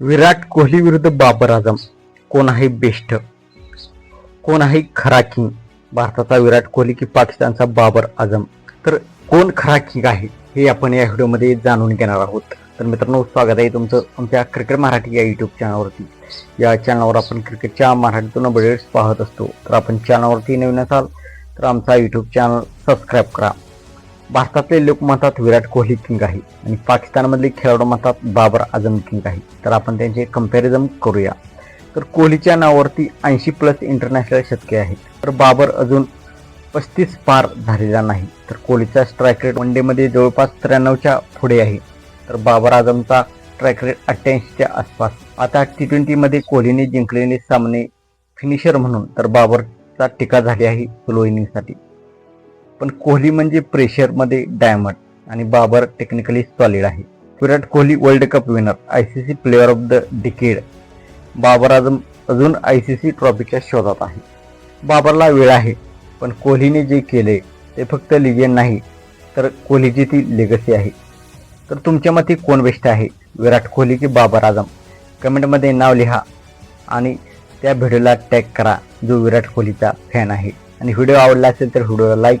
विराट कोहली विरुद्ध बाबर आझम. कोण आहे बेस्ट कोण आहे खरा किंग भारताचा विराट कोहली की पाकिस्तानचा बाबर आझम. तर कोण खरा किंग आहे हे आपण या व्हिडिओमध्ये जाणून घेणार आहोत. तर मित्रांनो स्वागत आहे तुमचं आमच्या क्रिकेट मराठी या यूट्यूब चॅनलवरती या चॅनलवर आपण क्रिकेटच्या मराठीतून अपडेट्स पाहत असतो. तर आपण चॅनलवरती नवीन असाल तर आमचा यूट्यूब चॅनल सबस्क्राईब करा. भारतातले लोक म्हणतात विराट कोहली किंग आहे. आणि पाकिस्तानमधले खेळाडू म्हणतात बाबर आझम किंग आहे. तर आपण त्यांचे कंपॅरिझन करूया. तर कोहलीच्या नावावरती ऐंशी प्लस इंटरनॅशनल शतके आहेत. तर बाबर अजून पस्तीस पार झालेला नाही. तर कोहलीचा स्ट्राईक रेट वन डेमध्ये जवळपास त्र्याण्णवच्या पुढे आहे. तर बाबर आझमचा स्ट्राईक रेट अठ्ठ्याऐंशीच्या आसपास. आता टी ट्वेंटीमध्ये कोहलीने जिंकलेले सामने फिनिशर म्हणून तर बाबरचा टीका झाली आहे स्लो इनिंगसाठी पण कोहली म्हणजे प्रेशरमध्ये डायमंड आणि बाबर टेक्निकली सॉलिड आहे. Virat Kohli World Cup winner I C C player of the decade Babar Azam अजून आय सी सी ट्रॉफीच्या शोधात आहे. बाबरला वेळ आहे पण कोहलीने जे केले ते फक्त लिजेंड नाही तर कोहलीची ती लेगसी आहे. तर तुमच्या मते कोण बेस्ट आहे? विराट कोहली की बाबर आझम कमेंटमध्ये नाव लिहा आणि त्या व्हिडिओला टॅग करा जो विराट कोहलीचा फॅन आहे. आणि व्हिडिओ आवडला असेल तर व्हिडिओला लाईक